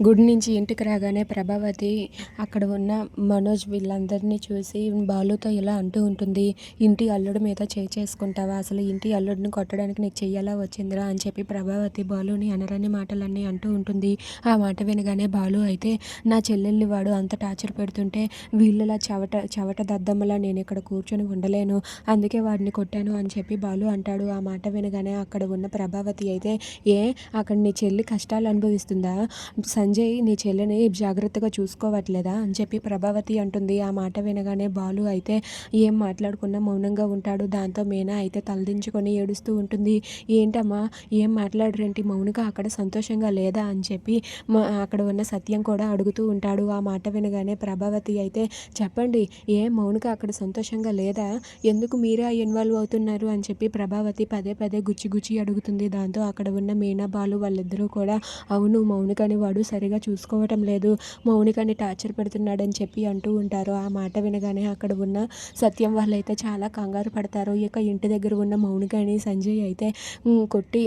గుడి నుంచి ఇంటికి రాగానే ప్రభావతి అక్కడ ఉన్న మనోజ్ వీళ్ళందరినీ చూసి బాలుతో ఇలా అంటూ ఉంటుంది ఇంటి అల్లుడి మీద చేయి చేసుకుంటావా? అసలు ఇంటి అల్లుడిని కొట్టడానికి నీకు చెయ్యాలా వచ్చిందిరా? అని చెప్పి ప్రభావతి బాలుని అనరాని మాటలన్నీ అంటూ ఉంటుంది. ఆ మాట వినగానే బాలు అయితే నా చెల్లెల్ని వాడు అంత టార్చర్ పెడుతుంటే వీళ్ళలా చవట చవట దద్దమ్మలా నేను ఇక్కడ కూర్చొని ఉండలేను. అందుకే వాడిని కొట్టాను అని చెప్పి బాలు అంటాడు. ఆ మాట వినగానే అక్కడ ఉన్న ప్రభావతి అయితే ఏ అక్కడ నీ చెల్లి కష్టాలు అనుభవిస్తుందా? సంజయ్ నీ చెల్లెని జాగ్రత్తగా చూసుకోవట్లేదా? అని చెప్పి ప్రభావతి అంటుంది. ఆ మాట వినగానే బాలు అయితే ఏం మాట్లాడుకున్నా మౌనంగా ఉంటాడు. దాంతో మీనా అయితే తలదించుకొని ఏడుస్తూ ఉంటుంది. ఏంటమ్మా ఏం మాట్లాడరేంటి? మౌనిక అక్కడ సంతోషంగా లేదా? అని చెప్పి అక్కడ ఉన్న సత్యం కూడా అడుగుతూ ఉంటాడు. ఆ మాట వినగానే ప్రభావతి అయితే చెప్పండి ఏం మౌనిక అక్కడ సంతోషంగా లేదా? ఎందుకు మీరే ఇన్వాల్వ్ అవుతున్నారు? అని చెప్పి ప్రభావతి పదే పదే గుచ్చి గుచ్చి అడుగుతుంది. దాంతో అక్కడ ఉన్న మీనా బాలు వాళ్ళిద్దరూ కూడా అవును మౌనికని వాడు సరిగా చూసుకోవటం లేదు. మౌనికని టార్చర్ పెడుతున్నాడని చెప్పి అంటూ ఉంటారు. ఆ మాట వినగానే అక్కడ ఉన్న సత్యం వాళ్ళైతే చాలా కంగారు పడతారు. ఇక ఇంటి దగ్గర ఉన్న మౌనికని సంజయ్ అయితే కొట్టి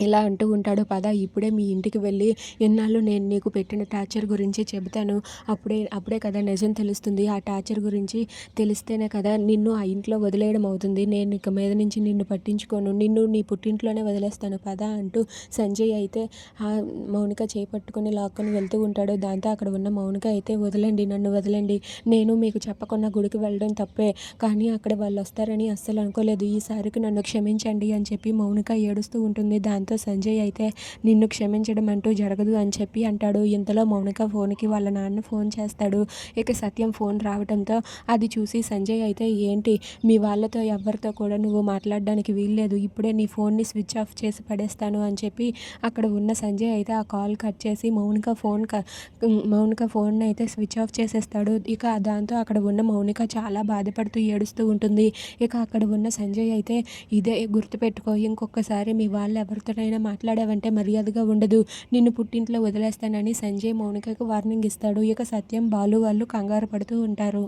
ఇలా అంటూ ఉంటాడు. పద ఇప్పుడే మీ ఇంటికి వెళ్ళి ఎన్నాళ్ళు నేను నీకు పెట్టిన టార్చర్ గురించి చెబుతాను. అప్పుడే అప్పుడే కదా నిజం తెలుస్తుంది. ఆ టార్చర్ గురించి తెలిస్తేనే కదా నిన్ను ఆ ఇంట్లో వదిలేయడం అవుతుంది. నేను ఇక మీద నుంచి నిన్ను పట్టించుకోను. నిన్ను నీ పుట్టింట్లోనే వదిలేస్తాను. పద అంటూ సంజయ్ అయితే ఆ మౌనిక చేపట్టుకుని లాక్కొని వెళ్తూ ఉంటాడు. దాంతో అక్కడ ఉన్న మౌనిక అయితే వదలండి నన్ను వదలండి. నేను మీకు చెప్పకుండా గుడికి వెళ్ళడం తప్పే. కానీ అక్కడ వాళ్ళు వస్తారని అస్సలు అనుకోలేదు. ఈసారికి నన్ను క్షమించండి అని చెప్పి మౌనిక ఏడుస్తూ ఉంటుంది. దాంతో దాంతో సంజయ్ అయితే నిన్ను క్షమించడం అంటూ జరగదు అని చెప్పి అంటాడు. ఇంతలో మౌనిక ఫోన్కి వాళ్ళ నాన్న ఫోన్ చేస్తాడు. ఇక సత్యం ఫోన్ రావడంతో అది చూసి సంజయ్ అయితే ఏంటి మీ వాళ్ళతో ఎవరితో కూడా నువ్వు మాట్లాడడానికి వీల్లేదు. ఇప్పుడే నీ ఫోన్ని స్విచ్ ఆఫ్ చేసి పడేస్తాను అని చెప్పి అక్కడ ఉన్న సంజయ్ అయితే ఆ కాల్ కట్ చేసి మౌనిక ఫోన్ మౌనిక ఫోన్ అయితే స్విచ్ ఆఫ్ చేసేస్తాడు. ఇక దాంతో అక్కడ ఉన్న మౌనిక చాలా బాధపడుతూ ఏడుస్తూ ఉంటుంది. ఇక అక్కడ ఉన్న సంజయ్ అయితే ఇదే గుర్తుపెట్టుకో. ఇంకొకసారి మీ వాళ్ళు ఎవరితో ఎవరితోనైనా మాట్లాడావంటే మర్యాదగా ఉండదు. నిన్ను పుట్టింట్లో వదిలేస్తానని సంజయ్ మౌనికకు వార్నింగ్ ఇస్తాడు. ఇక సత్యం బాలు వాళ్ళు కంగారు పడుతూ ఉంటారు.